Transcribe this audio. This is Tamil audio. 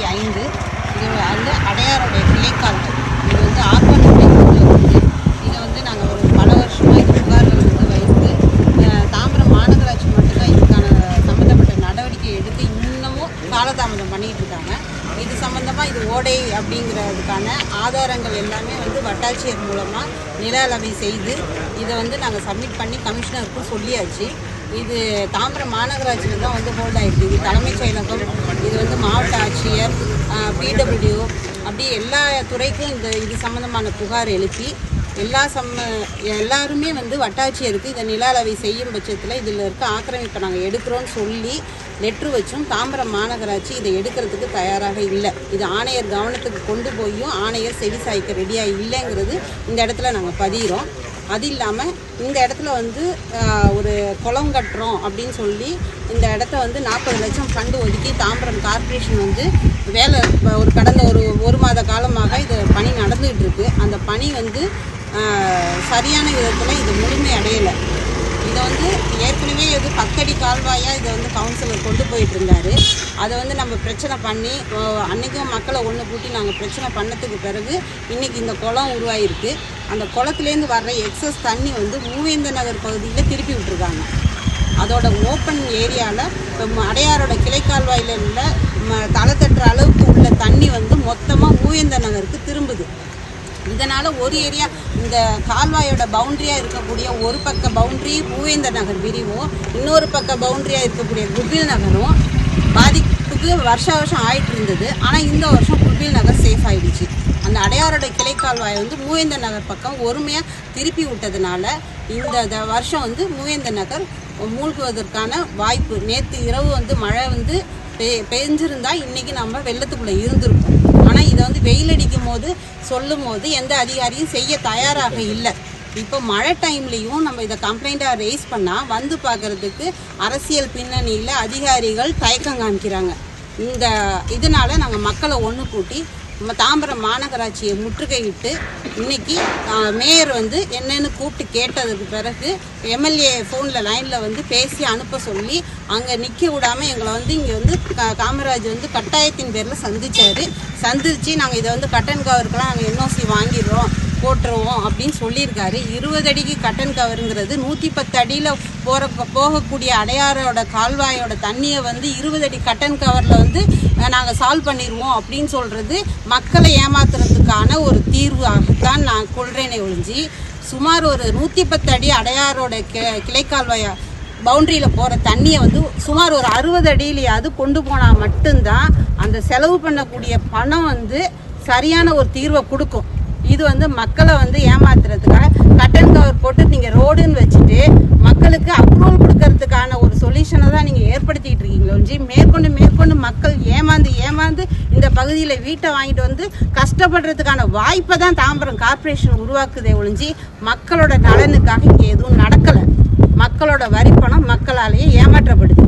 இருபத்தி ஐந்து. இது வந்து அடையாருடைய கிளைக்கால் இது வந்து ஆர்ப்பாட்டத்தை கொண்டு வந்து இதை வந்து நாங்கள் ஒரு பல வருஷமாக இது புகார்கள் வந்து வைத்து தாம்பரம் மாநகராட்சி மட்டும்தான் இதுக்கான சம்மந்தப்பட்ட நடவடிக்கை எடுத்து இன்னமும் காலதாமதம் பண்ணிட்டு இருக்காங்க. இது சம்மந்தமாக இது ஓடை அப்படிங்கிறதுக்கான ஆதாரங்கள் எல்லாமே வந்து வட்டாட்சியர் மூலமாக நில அளவை செய்து இதை வந்து நாங்கள் சப்மிட் பண்ணி கமிஷனருக்கும் சொல்லியாச்சு. இது தாம்பரம் மாநகராட்சியில் தான் வந்து ஹோல்ட் ஆகிருக்கு இது தலைமைச் செயலகம் இது வந்து மாவட்ட ஆட்சியர் பிடபிள்யூ அப்படி எல்லா துறைக்கும் இந்த இது சம்மந்தமான புகார் எழுப்பி எல்லா சம்ம எல்லாருமே வந்து வட்டாட்சியருக்கு இதை நில அளவை செய்யும் பட்சத்தில் இதில் இருக்க ஆக்கிரமிப்பை நாங்கள் எடுக்கிறோன்னு சொல்லி லெட்ரு வச்சும் தாம்பரம் மாநகராட்சி இதை எடுக்கிறதுக்கு தயாராக இல்லை. இது ஆணையர் கவனத்துக்கு கொண்டு போயும் ஆணையர் செவி சாய்க்க ரெடியாக இல்லைங்கிறது இந்த இடத்துல நாங்கள் பதிகிறோம் அது இல்லாமல் இந்த இடத்துல வந்து ஒரு குளம் கட்டுறோம் அப்படின்னு சொல்லி இந்த இடத்த வந்து நாற்பது லட்சம் ஃபண்டு ஒதுக்கி தாம்பரம் கார்ப்பரேஷன் வந்து வேலை ஒரு கடந்த ஒரு ஒரு மாத காலமாக இது பணி நடந்துகிட்டு இருக்கு. அந்த பணி வந்து சரியான விதத்தில் இது முழுமை அடையலை. இதை வந்து ஏற்கனவே இது பத்தடி கால்வாயாக இதை வந்து கவுன்சிலர் கொண்டு போயிட்டு இருந்தாரு. அதை வந்து நம்ம பிரச்சனை பண்ணி அன்றைக்கும் மக்களை ஒன்று கூட்டி நாங்கள் பிரச்சனை பண்ணதுக்கு பிறகு இன்னைக்கு இந்த குளம் உருவாயிருக்கு. அந்த குளத்துலேருந்து வர்ற எக்ஸஸ் தண்ணி வந்து மூவேந்த நகர் பகுதியில் திருப்பி விட்டுருக்காங்க. அதோட ஓப்பன் ஏரியாவில் இப்போ அடையாரோட கிளைக்கால்வாயில் உள்ள ம- தலை தட்டுற அளவுக்கு உள்ள தண்ணி வந்து மொத்தமாக மூவேந்த நகருக்கு திரும்புது. இதனால் ஒரு ஏரியா இந்த கால்வாயோட பவுண்டரியாக இருக்கக்கூடிய ஒரு பக்க பவுண்ட்ரி பூவேந்தர் நகர் பிரிவும் இன்னொரு பக்க பவுண்டரியாக இருக்கக்கூடிய குபில் நகரும் பாதிப்புக்கு வருஷ வருஷம் ஆயிட்டு இருந்தது. ஆனால் இந்த வருஷம் குபில் நகர் சேஃப் ஆயிடுச்சு. அந்த அடையாரோட கிளை வந்து மூவேந்தர் நகர் பக்கம் ஒருமையாக திருப்பி விட்டதுனால இந்த த- வருஷம் வந்து மூவேந்தர் நகர் மூழ்குவதற்கான வாய்ப்பு. நேற்று இரவு வந்து மழை வந்து பெ பெஞ்சிருந்தா இன்னைக்கு நம்ம வெள்ளத்துக்குள்ளே இருந்திருப்போம். ஆனால் இதை வந்து வெயில் அடிக்கும் போது சொல்லும் போது எந்த அதிகாரியும் செய்ய தயாராக இல்லை. இப்போ மழை டைம்லேயும் நம்ம இதை கம்ப்ளைண்ட்டாக ரைஸ் பண்ணால் வந்து பார்க்கறதுக்கு அரசியல் பின்னணியில் அதிகாரிகள் தயக்கம் காமிக்கிறாங்க. இந்த இதனால் நாங்கள் மக்களை ஒன்று கூட்டி நம்ம தாம்பரம் மாநகராட்சியை முற்றுகையிட்டு இன்னைக்கு மேயர் வந்து என்னென்னு கூப்பிட்டு கேட்டதுக்கு பிறகு எம்எல்ஏ ஃபோனில் லைனில் வந்து பேசி அனுப்ப சொல்லி அங்கே நிற்க விடாமல் எங்களை வந்து இங்கே வந்து காமராஜ் வந்து கட்டாயத்தின் பேரில் சந்தித்தார் சந்திச்சு நாங்கள் இதை வந்து கட்டன் கவருக்கெலாம் நாங்கள் என்ஓசி வாங்கிடுறோம் போட்டுருவோம் அப்படின்னு சொல்லியிருக்காரு. இருபது அடிக்கு கட்டன் கவருங்கிறது நூற்றி பத்து அடியில் போகிற போகக்கூடிய அடையாரோட கால்வாயோட தண்ணியை வந்து இருபது அடி கட்டன் கவரில் வந்து நாங்கள் சால்வ் பண்ணிடுவோம் அப்படின்னு சொல்கிறது மக்களை ஏமாத்துறதுக்கான ஒரு தீர்வாகத்தான் நான் கொள்றேனே ஒழிஞ்சி. சுமார் ஒரு நூற்றி பத்து அடி அடையாரோட கி கிளைக்கால்வாயை பவுண்டரியில் போகிற தண்ணியை வந்து சுமார் ஒரு அறுபது அடியிலையாவது கொண்டு போனால் மட்டும்தான் அந்த செலவு பண்ணக்கூடிய பணம் வந்து சரியான ஒரு தீர்வை கொடுக்கும். இது வந்து மக்களை வந்து ஏமாத்துறதுக்காக கட்டன் கவர் போட்டு நீங்கள் ரோடுன்னு வச்சுட்டு மக்களுக்கு அப்ரூவல் கொடுக்கறதுக்கான ஒரு சொல்யூஷனை தான் நீங்கள் ஏற்படுத்திட்டு இருக்கீங்களோ ஒழிஞ்சி மேற்கொண்டு மேற்கொண்டு மக்கள் ஏமாந்து ஏமாந்து இந்த பகுதியில் வீட்டை வாங்கிட்டு வந்து கஷ்டப்படுறதுக்கான வாய்ப்பை தான் தாம்பரம் கார்ப்பரேஷன் உருவாக்குதே ஒழிஞ்சி மக்களோட நலனுக்காக இங்கே எதுவும் நட மக்களோட வரிப்பணம் மக்களாலேயே ஏமாற்றப்படுது.